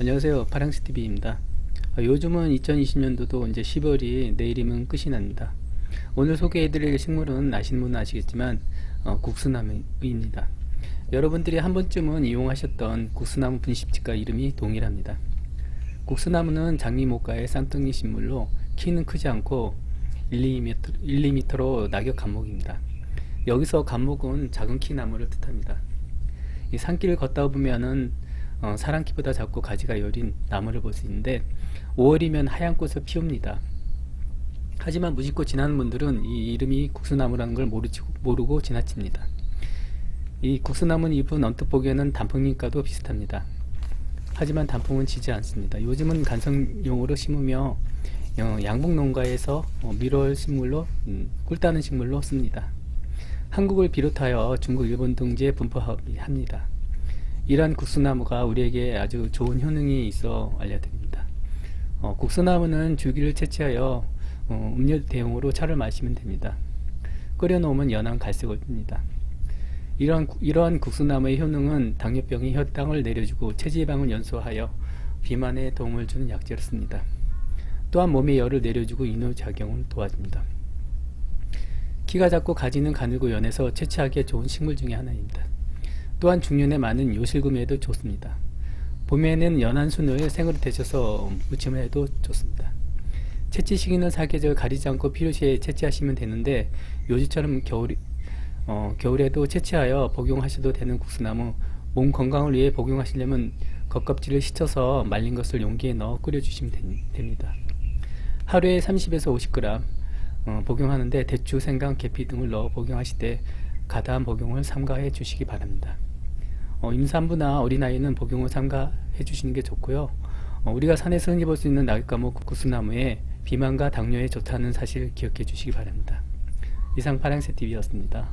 안녕하세요. 파랑스TV입니다. 요즘은 2020년도도 이제 10월이 내일이면 끝이 납니다. 오늘 소개해드릴 식물은 아시는 분은 아시겠지만 어, 국수나무입니다. 여러분들이 한 번쯤은 이용하셨던 국수나무 분식집과 이름이 동일합니다. 국수나무는 장미목가의 쌍둥이 식물로 키는 크지 않고 1, 2m, 1, 2m로 낙엽 감목입니다. 여기서 감목은 작은 키 나무를 뜻합니다. 이 산길을 걷다 보면은 어, 사랑키보다 작고 가지가 여린 나무를 볼 수 있는데 5월이면 하얀 꽃을 피웁니다. 하지만 무심코 지나는 분들은 이 이름이 국수나무라는 걸 모르지, 모르고 지나칩니다. 이 국수나무는 잎은 언뜻 보기에는 단풍잎과도 비슷합니다. 하지만 단풍은 지지 않습니다. 요즘은 간성용으로 심으며 어, 양봉 농가에서 어, 밀월 식물로 음, 꿀 따는 식물로 씁니다. 한국을 비롯하여 중국, 일본 등지에 분포합니다. 이러한 국수나무가 우리에게 아주 좋은 효능이 있어 알려드립니다. 어, 국수나무는 줄기를 채취하여 어, 음료 대용으로 차를 마시면 됩니다. 끓여놓으면 연한 갈색을 띱니다. 이러한, 구- 이러한 국수나무의 효능은 당뇨병이 혈당을 내려주고 체지방을 연소하여 비만에 도움을 주는 약재로 씁니다. 또한 몸의 열을 내려주고 이뇨작용을 도와줍니다. 키가 작고 가지는 가늘고 연해서 채취하기에 좋은 식물 중에 하나입니다. 또한 중년에 많은 요실금에도 좋습니다. 봄에는 연한 순을 생으로 데쳐서 무침을 해도 좋습니다. 채취 시기는 사계절 가리지 않고 필요시에 채취하시면 되는데 요즘처럼 겨울 어, 겨울에도 채취하여 복용하셔도 되는 국수나무 몸 건강을 위해 복용하시려면 겉껍질을 씻어서 말린 것을 용기에 넣어 끓여주시면 된- 됩니다. 하루에 30에서 50g 어, 복용하는데 대추, 생강, 계피 등을 넣어 복용하실 때 가다한 복용을 삼가해 주시기 바랍니다. 어, 임산부나 어린아이는 복용을 삼가해 주시는 게 좋고요. 어, 우리가 산에서 흔히 볼 수 있는 낙엽과목 구수나무에 비만과 당뇨에 좋다는 사실 기억해 주시기 바랍니다. 이상 파랑새 TV였습니다.